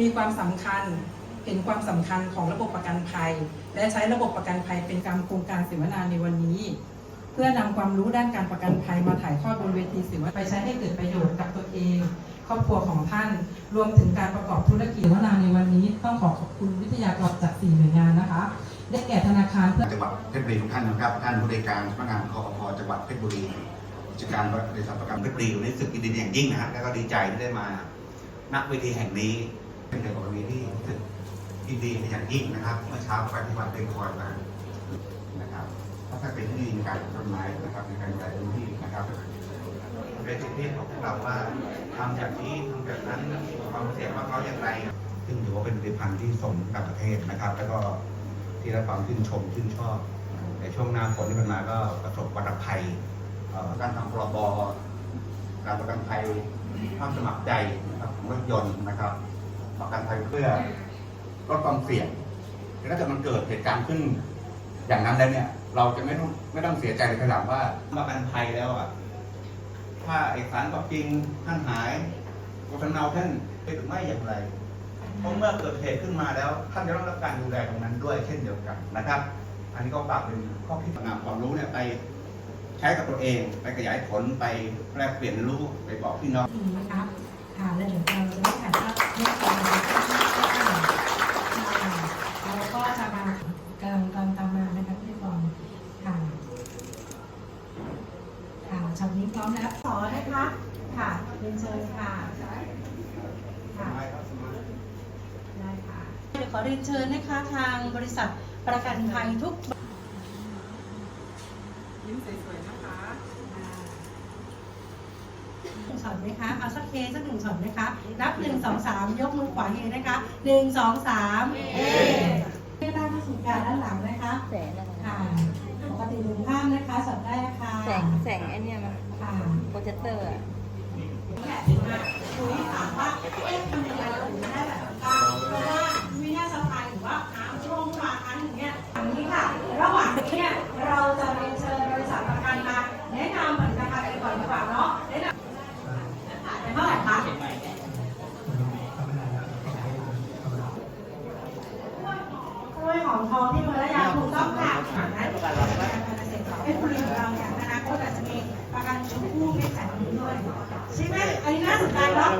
มีความสำคัญเห็นความสำคัญของระบบประกันภัย และใช้ระบบประกันภัยเป็นการโครงการเสวนาในวันนี้ เพื่อนำความรู้ด้านการประกันภัยมาถ่ายทอดบนเวทีเสวนาไปใช้ให้เกิดประโยชน์กับตัวเองครอบครัวของท่าน รวมถึงการประกอบธุรกิจเสวนาในวันนี้ ต้องขอขอบคุณวิทยากรจากสี่หน่วยงานนะคะ ได้แก่ธนาคารเพื่อจังหวัดเพชรบุรีทุกท่านนะครับท่านผู้บริการสำนักงานคอพจังหวัดเพชรบุรีกิจการบริษัทประกันเพชรบุรีรู้สึกดีอย่างยิ่งนะฮะแล้วก็ดีใจที่ได้มาณเวทีแห่งนี้ เป็นเกี่ยวกับวันนี้ที่รู้สึกยินดีเป็นอย่างยิ่งนะครับ เมื่อเช้าปที่วัดเป็นคอยมานะครับเพราะถ้าเป็นที่ดีในการกต้นไม้นะครับในการดูแลพื้นที่นะครับเป็นสิทธิของพวกเราว่าทำแบบนี้ทำแบบนั้นความเสี่ยงว่าเขาอย่างไรซึ่งถือว่าเป็นผลิตภัณฑ์ที่สมกับประเทศนะครับ แล้วก็ที่ได้ความชื่นชมชื่นชอบในช่วงหน้าฝนที่ผ่านมาก็ประสบวัตภัยการทำพรบการประกันภัยความสมัครใจนะครับของรถยนต์นะครับ ประกันภัยเพื่อลดความเสี่ยงถ้าเกิดมันเกิดเหตุการณ์ขึ้น อย่างนั้นแล้วเนี่ย เราจะไม่ต้องไม่ต้องเสียใจในทีหลังว่าประกันภัยแล้วอะถ้าเอกสารก็จริงท่านหายกสำเนาท่านไปหรือไม่อย่างไรเพราะเมื่อเกิดเหตุขึ้นมาแล้ว ท่านจะต้องรับการดูแลตรงนั้นด้วยเช่นเดียวกันนะครับ อันนี้ก็ฝากเป็นข้อคิดนำความรู้เนี่ยไปใช้กับตัวเองไปขยายผลไปแลกเปลี่ยนรู้ไปบอกพี่น้องดีนะคะค่ะแล้วเดี๋ยวเราจะได้ถ่ายภาพร่วมกันนะคะค่ะแล้วก็จะมากำลังกำลังตามมานะคะพี่บอลค่ะ ค่ะ ช็อตนี้พร้อมแล้วขอนะคะ ค่ะเรียนเชิญค่ะค่ะได้ค่ะเดี๋ยวขอเรียนเชิญนะคะทางบริษัทประกันภัยทุกยิ้มสวยๆนะคะหนึ่งช็อตไหมคะ เอาสักเคสักหนึ่งช็อตไหมคะ นับหนึ่งสองสามยกมือขวาเฮนะคะหนึ่งสองสามเอ๊ งแสงไอเนี่ยมันโปรเจคเตอร์อะคุยถามว่าเอ๊ะทำยังไงเราถึงได้แบบกลางเพราะว่าไม่น่าสบายหรือว่าน้ำช่วงมาครั้งหนึ่งเนี่ยอันนี้ค่ะระหว่างนี้เนี่ยเราจะเรียนเชิญบริษัทประกันมาแนะนำผลิตภัณฑ์กันก่อนดีกว่าเนาะแนะนำเท่าไหร่คะกล้วยหอมทองที่เมืองระยาถูกต้องค่ะนะกันเกษตรเป็นผลิตของเราเนี่ย อนาคตอาจจะมีประกันชมพู่เพศสายพันด้วยใช่ไหมอันนี้น่าสนใจเนาะ